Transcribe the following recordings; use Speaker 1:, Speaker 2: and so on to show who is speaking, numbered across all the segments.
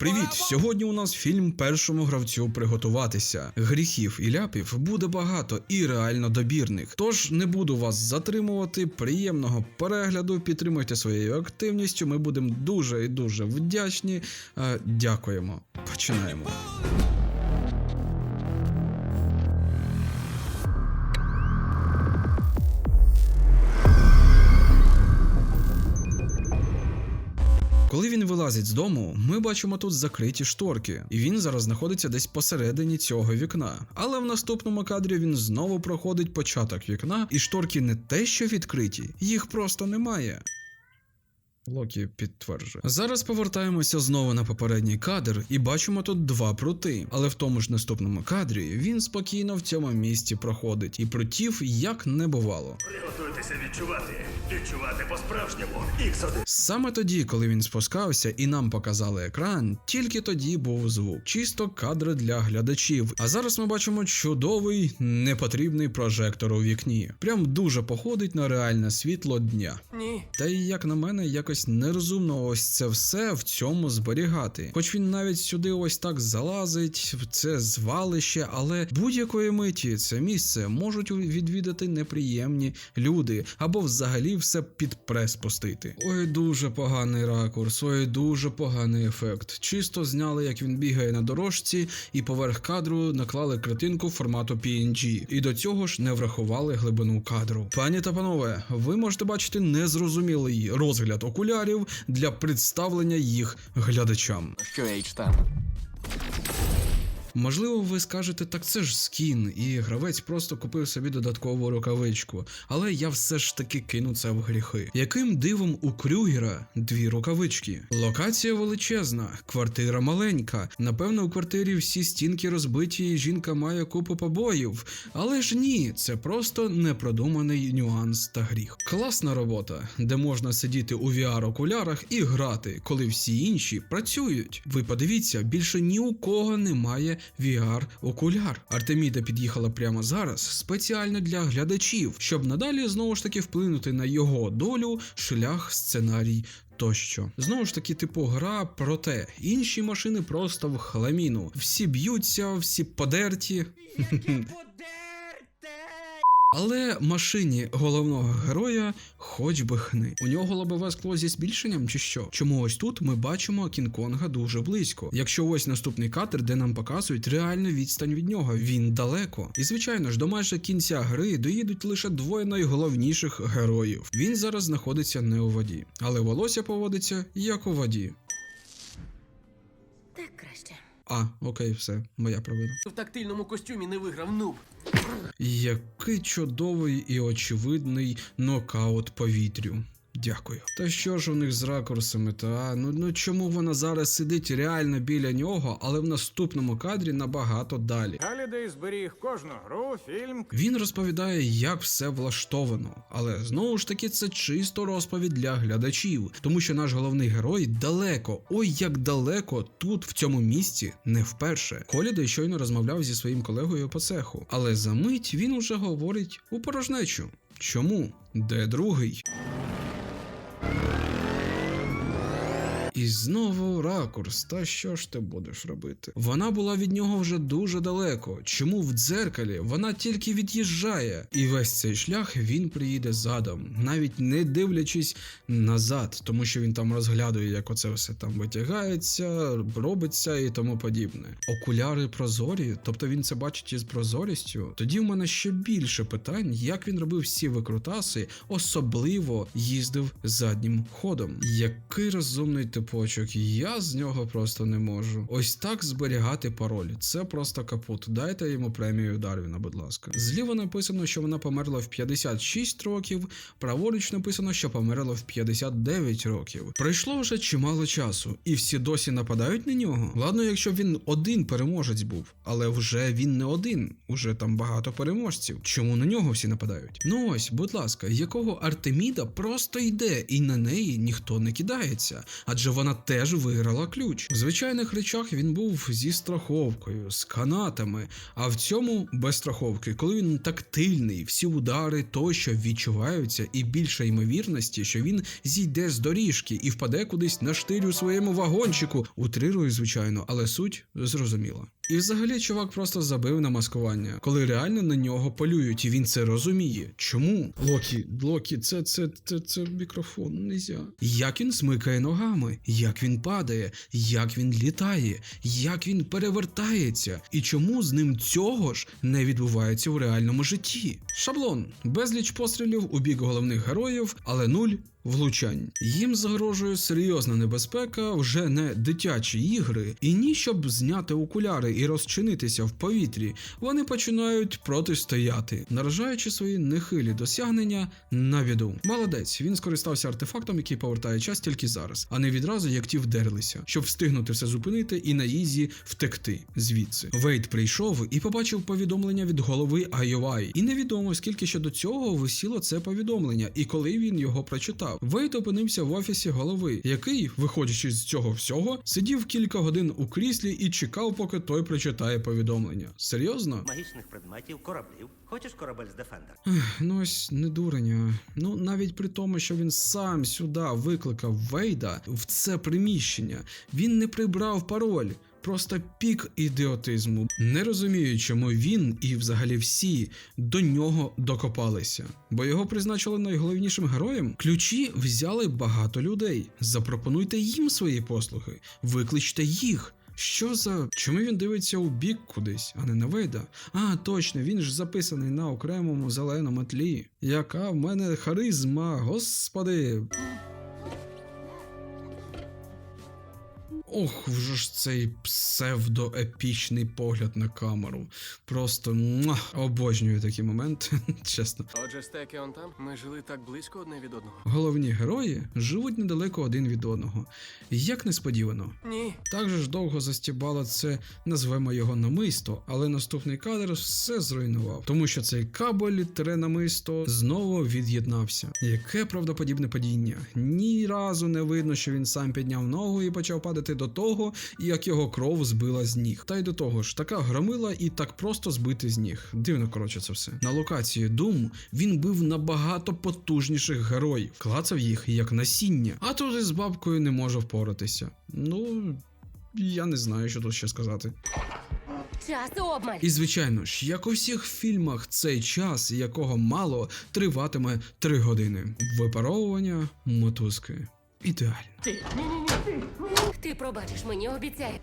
Speaker 1: Привіт! Сьогодні у нас фільм першому гравцю приготуватися. Гріхів і ляпів буде багато і реально добірних. Тож не буду вас затримувати. Приємного перегляду. Підтримуйте своєю активністю. Ми будемо дуже і дуже вдячні. Е, Дякуємо. Починаємо. Коли він вилазить з дому, ми бачимо тут закриті шторки, і він зараз знаходиться десь посередині цього вікна. Але в наступному кадрі він знову проходить початок вікна, і шторки не те, що відкриті, їх просто немає. Локі підтверджує. Зараз повертаємося знову на попередній кадр і бачимо тут два прути. Але в тому ж наступному кадрі він спокійно в цьому місці проходить, і прутів як не бувало.
Speaker 2: Приготуйтеся відчувати. Відчувати по-справжньому. Ікс-1.
Speaker 1: Саме тоді, коли він спускався і нам показали екран, тільки тоді був звук, чисто кадри для глядачів. А зараз ми бачимо чудовий непотрібний прожектор у вікні. Прям дуже походить на реальне світло дня.
Speaker 3: Ні.
Speaker 1: Та й як на мене, якось нерозумно ось це все в цьому зберігати. Хоч він навіть сюди ось так залазить, це звалище, але будь-якої миті це місце можуть відвідати неприємні люди або взагалі все під прес пустити. Ой, дуже поганий ракурс, ой, дуже поганий ефект. Чисто зняли, як він бігає на дорожці, і поверх кадру наклали картинку формату PNG. І до цього ж не врахували глибину кадру. Пані та панове, ви можете бачити незрозумілий розгляд окулярів для представлення їх глядачам.
Speaker 3: Що H там?
Speaker 1: Можливо, ви скажете, так це ж скін, і гравець просто купив собі додаткову рукавичку, але я все ж таки кину це в гріхи. Яким дивом у Крюгера дві рукавички? Локація величезна, квартира маленька. Напевно, у квартирі всі стінки розбиті, і жінка має купу побоїв. Але ж ні, це просто непродуманий нюанс та гріх. Класна робота, де можна сидіти у VR-окулярах і грати, коли всі інші працюють. Ви подивіться, більше ні у кого немає VR-окуляр. Артеміда під'їхала прямо зараз спеціально для глядачів, щоб надалі знову ж таки вплинути на його долю, шлях, сценарій. Тощо знову ж таки, типу, гра проте інші машини просто в хламіну. Всі б'ються, всі подерті. Але машині головного героя хоч би хни. У нього лобове скло зі збільшенням чи що? Чому ось тут ми бачимо Кінг-Конга дуже близько. Якщо ось наступний кадр, де нам показують реальну відстань від нього, він далеко. І звичайно ж, до майже кінця гри доїдуть лише двоє найголовніших героїв. Він зараз знаходиться не у воді, але волосся поводиться як у воді.
Speaker 4: Так краще.
Speaker 1: А, окей, все, моя провина.
Speaker 3: В тактильному костюмі не виграв нуб.
Speaker 1: Який чудовий і очевидний нокаут повітрю. Дякую. Та що ж у них з ракурсами, та ну, ну чому вона зараз сидить реально біля нього, але в наступному кадрі набагато далі.
Speaker 5: Галідей зберіг кожну гру, фільм,
Speaker 1: Він розповідає, як все влаштовано, але знову ж таки це чисто розповідь для глядачів, тому що наш головний герой далеко, ой як далеко тут в цьому місці не вперше. Колідей щойно розмовляв зі своїм колегою по цеху, але за мить він уже говорить у порожнечу. Чому? Де другий? І знову ракурс, та що ж ти будеш робити? Вона була від нього вже дуже далеко. Чому в дзеркалі вона тільки від'їжджає? І весь цей шлях він приїде задом, навіть не дивлячись назад, тому що він там розглядує, як оце все там витягається, робиться і тому подібне. Окуляри прозорі, тобто він це бачить із прозорістю. Тоді в мене ще більше питань, як він робив всі викрутаси, особливо їздив заднім ходом. Який розумний типочок, я з нього просто не можу. Ось так зберігати пароль. Це просто капут. Дайте йому премію Дарвіна, будь ласка. Зліва написано, що вона померла в 56 років, праворуч написано, що померла в 59 років. Пройшло вже чимало часу, і всі досі нападають на нього. Ладно, якщо він один переможець був, але вже він не один, уже там багато переможців. Чому на нього всі нападають? Ну ось, будь ласка, якого Артеміда просто йде, і на неї ніхто не кидається. Адже адже вона теж виграла ключ. В звичайних речах він був зі страховкою, з канатами, а в цьому без страховки, коли він тактильний, всі удари тощо відчуваються, і більше ймовірності, що він зійде з доріжки і впаде кудись на штиль у своєму вагончику. Утрирую, звичайно, але суть зрозуміла. І взагалі чувак просто забив на маскування, коли реально на нього полюють, і він це розуміє. Чому? Локі, Локі, це, це, це, це мікрофон, нельзя. Як він смикає ногами, як він падає, як він літає, як він перевертається, і чому з ним цього ж не відбувається у реальному житті? Шаблон: безліч пострілів у бік головних героїв, але нуль влучань. Їм загрожує серйозна небезпека, вже не дитячі ігри, і ні, щоб зняти окуляри і розчинитися в повітрі, вони починають протистояти, наражаючи свої нехилі досягнення на біду. Молодець, він скористався артефактом, який повертає час тільки зараз, а не відразу, як ті вдерлися, щоб встигнути все зупинити і на ізі втекти звідси. Вейт прийшов і побачив повідомлення від голови IOI. І невідомо скільки ще до цього висіло це повідомлення, і коли він його прочитав. Вейт опинився в офісі голови, який, виходячи з цього всього, сидів кілька годин у кріслі і чекав, поки той прочитає повідомлення. Серйозно?
Speaker 4: магічних предметів, кораблів. Хочеш корабель з Дефендер?
Speaker 1: Ну ось не дуреня. Ну навіть при тому, що він сам сюди викликав Вейда в це приміщення, він не прибрав пароль. Просто пік ідіотизму. Не розумію, чому він і взагалі всі до нього докопалися. Бо його призначили найголовнішим героєм. Ключі взяли багато людей. Запропонуйте їм свої послуги, викличте їх. Що за. Чому він дивиться у бік кудись, а не на Вейда? А, точно, він ж записаний на окремому зеленому тлі. Яка в мене харизма, господи. Ох, вже ж цей псевдоепічний погляд на камеру. Просто муа, обожнюю такі моменти, чесно.
Speaker 3: Отже, стеки он там. Ми жили так близько одне від одного.
Speaker 1: Головні герої живуть недалеко один від одного. Як несподівано.
Speaker 3: Ні.
Speaker 1: Так же ж довго застібало це, назвемо його намисто, але наступний кадр все зруйнував, тому що цей кабель тире намисто знову від'єднався. Яке правдоподібне падіння? Ні разу не видно, що він сам підняв ногу і почав падати до того, як його кров збила з ніг. Та й до того ж, така громила і так просто збити з ніг. Дивно, коротше, це все. На локації Doom він бив набагато потужніших героїв, клацав їх як насіння, а тут із бабкою не може впоратися. Ну. Я не знаю, що тут ще сказати.
Speaker 6: Час обмаль.
Speaker 1: І звичайно ж, як у всіх фільмах, цей час, якого мало, триватиме 3 години. Випаровування мотузки. Ідеально.
Speaker 6: Ти пробачиш мені, обіцяю.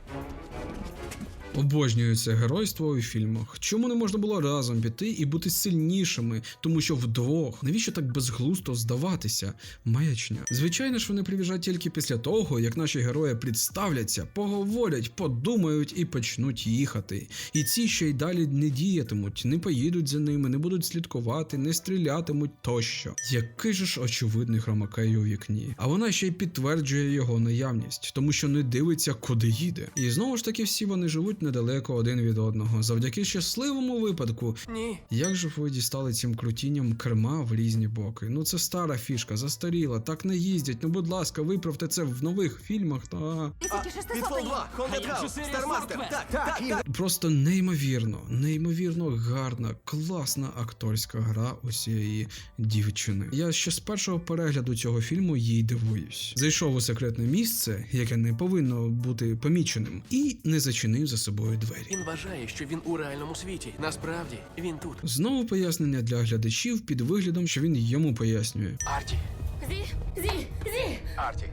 Speaker 1: Обожнюю це геройство у фільмах. Чому не можна було разом піти і бути сильнішими, тому що вдвох навіщо так безглусто здаватися? Маячня. Звичайно ж, вони привіжать тільки після того, як наші герої представляться, поговорять, подумають і почнуть їхати. І ці ще й далі не діятимуть, не поїдуть за ними, не будуть слідкувати, не стрілятимуть тощо. Який же ж очевидний хромакей у вікні. А вона ще й підтверджує його наявність, тому що не дивиться, куди їде. І знову ж таки всі вони живуть недалеко один від одного, завдяки щасливому випадку.
Speaker 3: Ні.
Speaker 1: Як же ви дістали цим крутінням керма в різні боки? Ну це стара фішка, застаріла, так не їздять. Ну будь ласка, виправте це в нових фільмах. Та
Speaker 6: 1600
Speaker 4: Підфол
Speaker 6: є.
Speaker 4: 2, Хондетраус, Стармастер. Так, так, так.
Speaker 1: просто неймовірно, неймовірно гарна, класна акторська гра усієї дівчини. Я ще з першого перегляду цього фільму їй дивуюсь. Зайшов у секретне місце, яке не повинно бути поміченим, і не зачинив за собою двері.
Speaker 3: Він вважає, що він у реальному світі. Насправді він тут.
Speaker 1: Знову пояснення для глядачів під виглядом, що він йому пояснює.
Speaker 3: Арті.
Speaker 6: Зі, зі.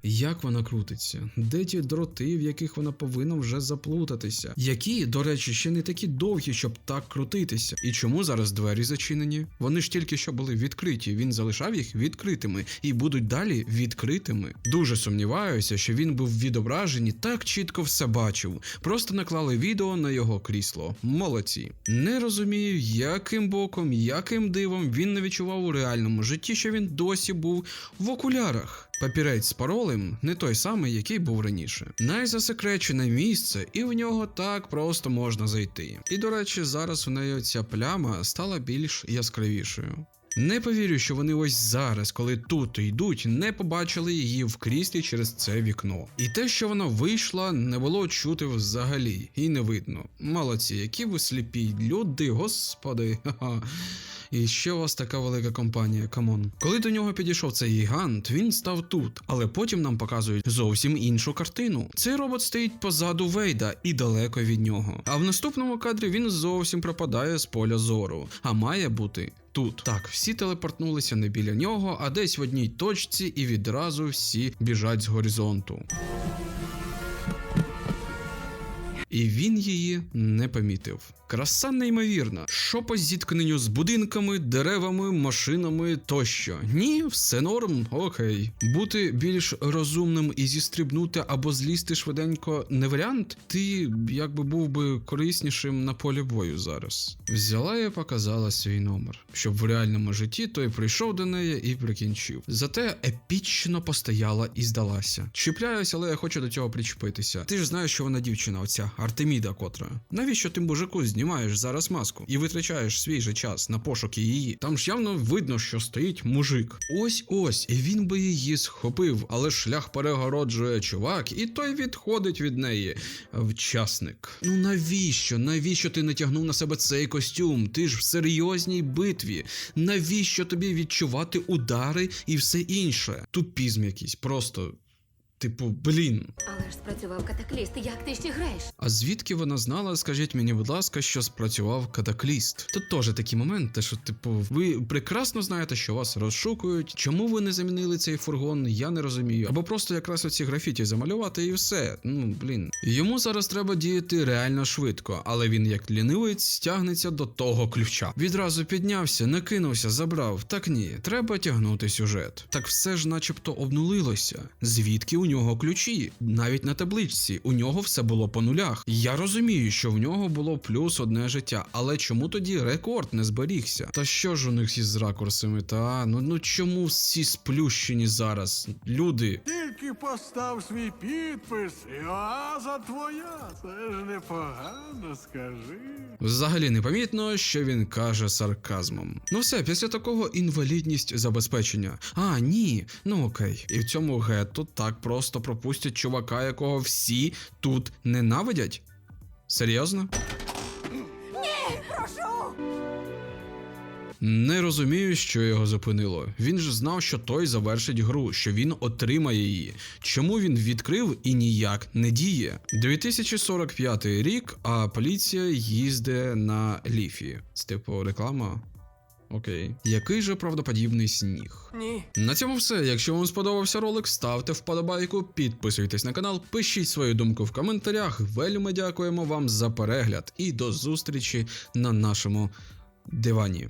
Speaker 1: Як вона крутиться, де ті дроти, в яких вона повинна вже заплутатися, які, до речі, ще не такі довгі, щоб так крутитися. І чому зараз двері зачинені? Вони ж тільки що були відкриті. Він залишав їх відкритими і будуть далі відкритими. Дуже сумніваюся, що він був в відображенні, так чітко все бачив. Просто наклали відео на його крісло. Молодці. Не розумію, яким боком, яким дивом він не відчував у реальному житті, що він досі був в окулярах. Папірець з паролем не той самий, який був раніше. Найзасекречене місце, і в нього так просто можна зайти. І до речі, зараз у неї ця пляма стала більш яскравішою. Не повірю, що вони ось зараз, коли тут йдуть, не побачили її в кріслі через це вікно. І те, що вона вийшла, не було чути взагалі, і не видно. Молодці, які ви сліпі люди, господи. Ха-ха. І ще у вас така велика компанія, камон. Коли до нього підійшов цей гігант, він став тут, але потім нам показують зовсім іншу картину. Цей робот стоїть позаду Вейда і далеко від нього. А в наступному кадрі він зовсім пропадає з поля зору, а має бути. Тут так, всі телепортнулися не біля нього, а десь в одній точці, і відразу всі біжать з горизонту. І він її не помітив. Краса неймовірна. Що по зіткненню з будинками, деревами, машинами тощо. Ні, все норм, окей. Бути більш розумним і зістрибнути або злізти швиденько не варіант. Ти якби був би кориснішим на полі бою зараз. Взяла і показала свій номер, щоб в реальному житті той прийшов до неї і прикінчив. Зате епічно постояла і здалася. Чіпляюсь, але я хочу до цього причепитися. Ти ж знаєш, що вона дівчина, оця Артеміда, котра. Навіщо ти мужику знімаєш зараз маску і витрачаєш свій же час на пошуки її? Там ж явно видно, що стоїть мужик. Ось ось, і він би її схопив, але шлях перегороджує чувак, і той відходить від неї. Вчасник. Ну навіщо? Навіщо ти натягнув на себе цей костюм? Ти ж в серйозній битві. Навіщо тобі відчувати удари і все інше? Тупізм якийсь, просто. Типу, блін.
Speaker 6: Але ж спрацював катакліст. Як ти ще граєш?
Speaker 1: А звідки вона знала, скажіть мені, будь ласка, що спрацював катакліст? Тут теж такі моменти, що, типу, ви прекрасно знаєте, що вас розшукують. Чому ви не замінили цей фургон? Я не розумію. Або просто якраз оці графіті замалювати і все. Ну блін. Йому зараз треба діяти реально швидко, але він, як лінивець, стягнеться до того ключа. Відразу піднявся, накинувся, забрав. Так ні, треба тягнути сюжет. Так все ж, начебто, обнулилося. Звідки у нього ключі? Навіть на табличці у нього все було по нулях. Я розумію, що в нього було плюс одне життя, але чому тоді рекорд не зберігся? Та що ж у них із ракурсами? Та ну ну чому всі сплющені зараз? Люди.
Speaker 7: Тільки постав свій підпис, і оаза твоя. Це ж непогано, скажи.
Speaker 1: Взагалі непомітно, що він каже сарказмом. Ну все, після такого інвалідність забезпечення. А, ні, ну окей. І в цьому гетто так просто пропустять чувака, якого всі тут ненавидять? Серйозно? Не розумію, що його зупинило. Він ж знав, що той завершить гру, що він отримає її. Чому він відкрив і ніяк не діє? 2045 рік, а поліція їздить на ліфі. Це типу реклама. Окей. Який же правдоподібний сніг?
Speaker 3: Ні.
Speaker 1: На цьому все. Якщо вам сподобався ролик, ставте вподобайку, підписуйтесь на канал, пишіть свою думку в коментарях. Вельми дякуємо вам за перегляд і до зустрічі на нашому дивані.